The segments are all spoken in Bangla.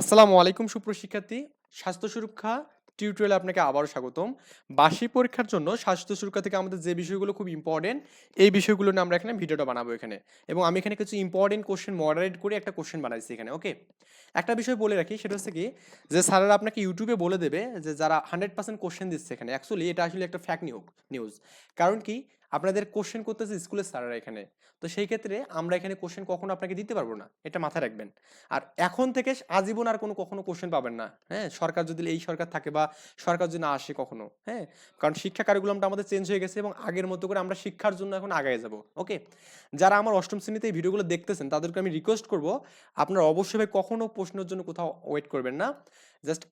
আসসালামু আলাইকুম সুপ্রশিক্ষার্থী স্বাস্থ্য সুরক্ষা টিউটোরিয়ালে আপনাকে আবারও স্বাগতম। বার্ষিক পরীক্ষার জন্য স্বাস্থ্য সুরক্ষা থেকে আমাদের যে বিষয়গুলো খুব ইম্পর্টেন্ট এই বিষয়গুলো নিয়ে আমরা এখানে ভিডিওটা বানাবো এখানে। এবং আমি এখানে কিছু ইম্পর্টেন্ট কোশ্চেন মডারেট করে একটা কোশ্চেন বানাইছি এখানে ওকে একটা বিষয় বলে রাখি, সেটা হচ্ছে কি, যে স্যারেরা আপনাকে ইউটিউবে বলে দেবে যে যারা হান্ড্রেড পার্সেন্ট কোশ্চেন দিচ্ছে এখানে। অ্যাকচুয়ালি এটা আসলে একটা ফ্যাক নিউজ নিউজ কারণ কি আপনাদের কোশ্চেন করতেছে স্কুলের স্যারেরা এখানে। তো সেই ক্ষেত্রে আমরা এখানে কোশ্চেন কখনো আপনাকে দিতে পারব না, এটা মাথায় রাখবেন। আর এখন থেকে আজীবন আর কোনো কখনো কোশ্চেন পাবেন না হ্যাঁ? সরকার যদি এই সরকার থাকে বা সরকার যদি না আসে কখনো হ্যাঁ? কারণ শিক্ষা কারিকুলামটা আমাদের চেঞ্জ হয়ে গেছে এবং আগের মতো করে আমরা শিক্ষার জন্য এখন আগায় যাব ওকে যারা আমার অষ্টম শ্রেণীতে এই ভিডিওগুলো দেখতেছেন, তাদেরকে আমি রিকোয়েস্ট করব, আপনারা অবশ্যই কখনো প্রশ্নের জন্য কোথাও ওয়েট করবেন না। জাস্ট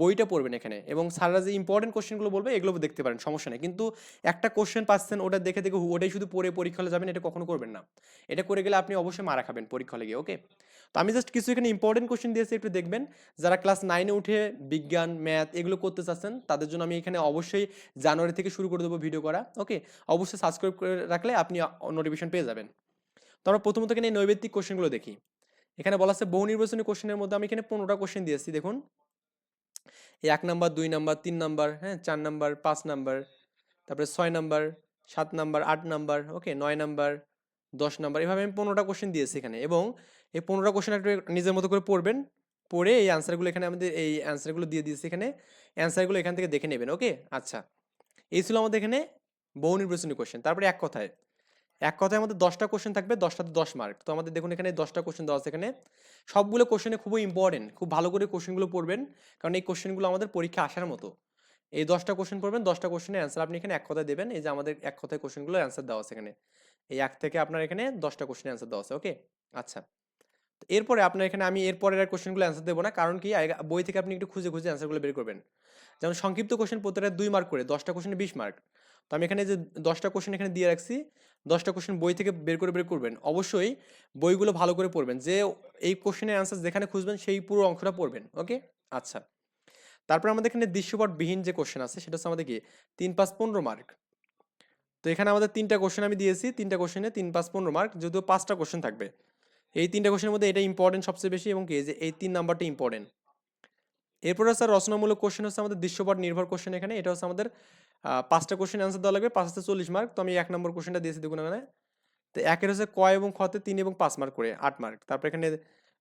বইটা পড়বেন এখানে এবং স্যাররা যে ইম্পর্টেন্ট কোশ্চেনগুলো বলবে এগুলো দেখতে পারেন, সমস্যা নেই। কিন্তু একটা কোশ্চেন পাচ্ছেন, ওটা দেখে দেখে ওটাই শুধু পড়ে পরীক্ষা হলে যাবেন এটা কখনো করবেন না। এটা করে গেলে আপনি অবশ্যই মারা খাবেন পরীক্ষা হলে গিয়ে ওকে তো আমি জাস্ট কিছু এখানে ইম্পর্টেন্ট কোশ্চেন দিয়েছি, একটু দেখবেন। যারা ক্লাস নাইনে উঠে বিজ্ঞান ম্যাথ এগুলো করতে চাচ্ছেন, তাদের জন্য আমি এখানে অবশ্যই জানুয়ারি থেকে শুরু করে দেবো ভিডিও করা ওকে অবশ্যই সাবস্ক্রাইব করে রাখলে আপনি নোটিফিকেশন পেয়ে যাবেন। তো আমরা প্রথমত এখানে নৈবেত্তিক কোশ্চেনগুলো দেখি। এখানে বলা আছে বহু নির্বাচনী কোশ্চেনের মধ্যে আমি এখানে পনেরোটা কোশ্চেন দিয়েছি, দেখুন। এক নাম্বার, দুই নাম্বার, তিন নাম্বার হ্যাঁ চার নাম্বার, পাঁচ নাম্বার, তারপরে ছয় নাম্বার, সাত নাম্বার, আট নাম্বার, ওকে, নয় নাম্বার, দশ নাম্বার, এভাবে আমি পনেরোটা কোশ্চেন দিয়েছি এখানে এবং এই পনেরোটা কোশ্চেন একটু নিজের মতো করে পড়বেন, পড়ে এই অ্যান্সারগুলো এখানে আমাদের এই অ্যান্সারগুলো দিয়ে দিয়েছি এখানে অ্যান্সারগুলো এখান থেকে দেখে নেবেন, ওকে? আচ্ছা এই ছিল আমাদের এখানে বহু নির্বাচনী কোশ্চেন তারপরে এক কথায় এক কথায় আমাদের দশটা কোশ্চেন থাকবে দশটাতে দশ মার্ক তো আমাদের দেখুন এখানে দশটা কোশ্চেন দেওয়া আছে এখানে। সবগুলো কোশ্চেনে খুবই ইম্পর্টেন্ট খুব ভালো করে কোশ্চেনগুলো পড়বেন, কারণ এই কোশ্চেনগুলো আমাদের পরীক্ষা আসার মতো। এই দশটা কোশ্চেন পড়বেন, দশটা কোশ্চেনের অ্যান্সার আপনি এখানে এক কথায় দেবেন, এই যে আমাদের এক কথায় কোশ্চেনগুলো অ্যান্সার দেওয়া আছে এখানে। এই এক থেকে আপনার এখানে দশটা কোশ্চেন অ্যান্সার দেওয়া আছে ওকে আচ্ছা। এরপরে আপনার এখানে আমি এরপরের আর কোশ্চেনগুলো অ্যান্সার দেবো না, কারণ কি বই থেকে আপনি একটু খুঁজে খুঁজে অ্যান্সারগুলো বের করবেন। যেমন সংক্ষিপ্ত কোশ্চেন প্রত্যেকটা দুই মার্ক করে, দশটা কোশ্চেনে বিশ মার্ক তো আমি এখানে যে দশটা কোশ্চেন এখানে দিয়ে রাখছি, দশটা কোশ্চেন বই থেকে বের করে বের করবেন। অবশ্যই বইগুলো ভালো করে পড়বেন। যে এই কোশ্চেনের অ্যান্সার যেখানে খুঁজবেন সেই পুরো অংশটা পড়বেন ওকে আচ্ছা। তারপর আমাদের এখানে দৃশ্যপটবিহীন যে কোশ্চেন আছে, সেটা হচ্ছে আমাদের কি? তিন পাঁচ পনেরো মার্ক তো এখানে আমাদের তিনটা কোশ্চেন আমি দিয়েছি, তিনটা কোশ্চেনে তিন পাঁচ পনেরো মার্ক যদিও পাঁচটা কোশ্চেন থাকবে। এই তিনটা কোশ্চেনের মধ্যে এটা ইম্পর্টেন্ট সবচেয়ে বেশি এবং কি? যে এই তিন নাম্বারটা ইম্পর্টেন্ট এরপরে স্যার রচনামূলক কোশ্চেন হচ্ছে আমাদের দৃশ্যপট নির্ভর কোশ্চেন এখানে। এটা হচ্ছে আমাদের পাঁচটা কোশ্চেন অ্যান্সার দেওয়া লাগবে, পাঁচ হাজার চল্লিশ মার্ক তো আমি এক নম্বর কোশ্চেনটা দিয়েছি দেখুন এখানে। তো একের হচ্ছে ক এবং খতে তিন এবং পাঁচ মার্ক করে, আট মার্ক তারপর এখানে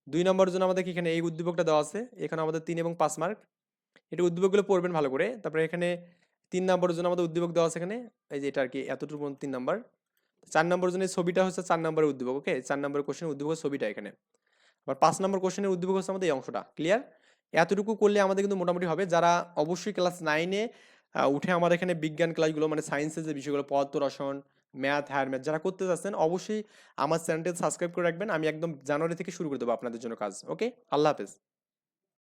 দুই নম্বরের জন্য আমাদের এখানে এই উদ্দীপকটা দেওয়া আছে। এখানে আমাদের তিন এবং পাঁচ মার্ক এটা উদ্দীপকগুলো পড়বেন ভালো করে। তারপরে এখানে তিন নম্বরের জন্য আমাদের উদ্দীপক দেওয়া আছে এখানে। এই যে এটা আর কি, এতটুকু পর্যন্ত তিন নম্বর। চার নম্বরের জন্য ছবিটা হচ্ছে চার নম্বরের উদ্দীপক ওকে চার নম্বরের কোশ্চেনের উদ্দীপকের ছবিটা এখানে। আবার পাঁচ নম্বর কোশ্চেনের উদ্দীপক হচ্ছে আমাদের এই অংশটা ক্লিয়ার এতটুকু করলে আমাদের কিন্তু মোটামুটি হবে। যারা অবশ্যই ক্লাস নাইনে উঠে আমাদের এখানে বিজ্ঞান ক্লাসগুলো মানে সায়েন্সের যে বিষয়গুলো পদ্ম রসন ম্যাথ হায়ার ম্যাথ যারা করতে চাচ্ছেন, অবশ্যই আমার চ্যানেলটি সাবস্ক্রাইব করে রাখবেন। আমি একদম জানুয়ারি থেকে শুরু করে দেবো আপনাদের জন্য কাজ ওকে আল্লাহ হাফেজ।